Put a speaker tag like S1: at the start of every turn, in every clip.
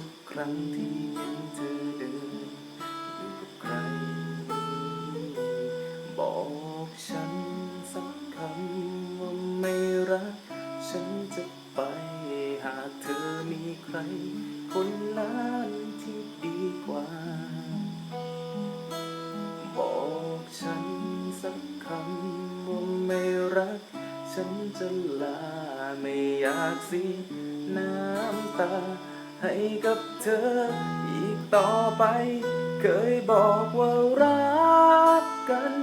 S1: ุกครั้งที่เห็นเธอเดินอยู่กับใคร บอกฉันสักคำว่าไม่รัก ฉันจะไปหากเธอมีใคร คนนั้นที่ดีกว่า บอกฉันสักคำว่าไม่รัก ฉันจะลาไม่อยากเสียน้ำตา ให้กับเธอ อีกต่อไป เคยบอกว่ารักกัน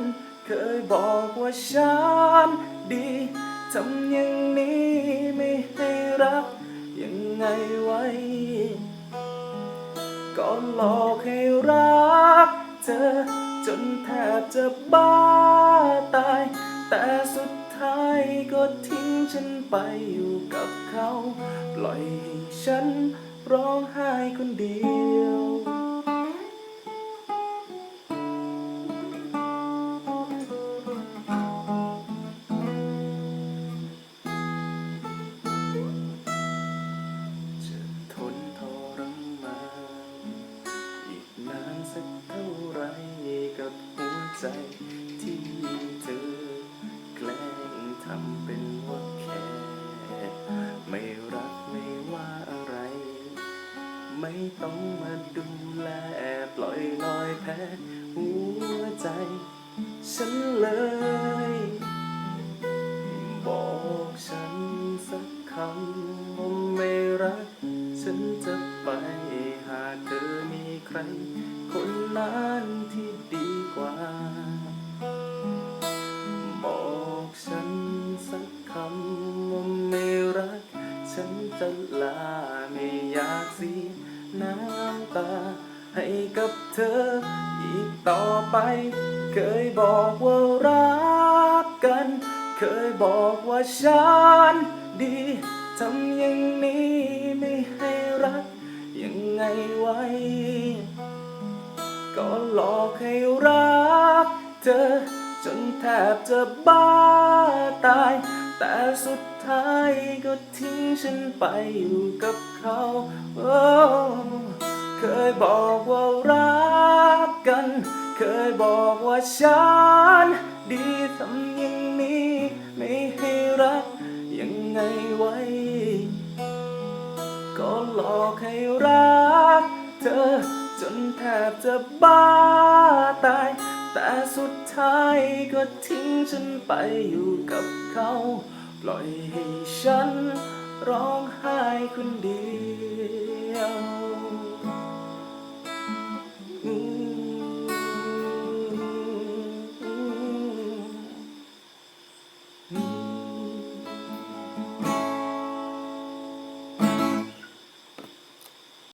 S1: เคยบอกว่าฉันดีทำอย่างนี้ไม่ให้รัก ยังไงไว้ก็หลอกให้รักเธอ จนแทบจะบ้าตาย แต่สุดท้ายก็ทิ้งฉันไปอยู่กับเขา ปล่อยให้ฉัน ร้องไห้คนเดียว แพ้หัวใจ ฉันเลย บอกฉันสักคำว่าไม่รัก ฉันจะไปหากเธอมีใคร คนนั้นที่ดีกว่า บอกฉันสักคำว่าไม่รัก ฉันจะลาไม่อยากเสียน้ำตา ให้กับเธอ อีกต่อไป เคยบอกว่ารักกัน เคยบอกว่าฉันดีทำอย่างนี้ไม่ให้รัก ยังไงไว้ ก็หลอกให้รักเธอ จนแทบจะบ้าตาย แต่สุดท้ายก็ทิ้งฉันไปอยู่กับเขาโอ้ เคยบอกว่ารักกัน เคยบอกว่าฉัน ดีทำอย่างนี้ ไม่ให้รักยังไงไว้ ก็หลอกให้รักเธอ จนแทบจะบ้าตาย แต่สุดท้ายก็ทิ้งฉันไปอยู่กับเขา ปล่อยให้ฉันร้องไห้คนเดียว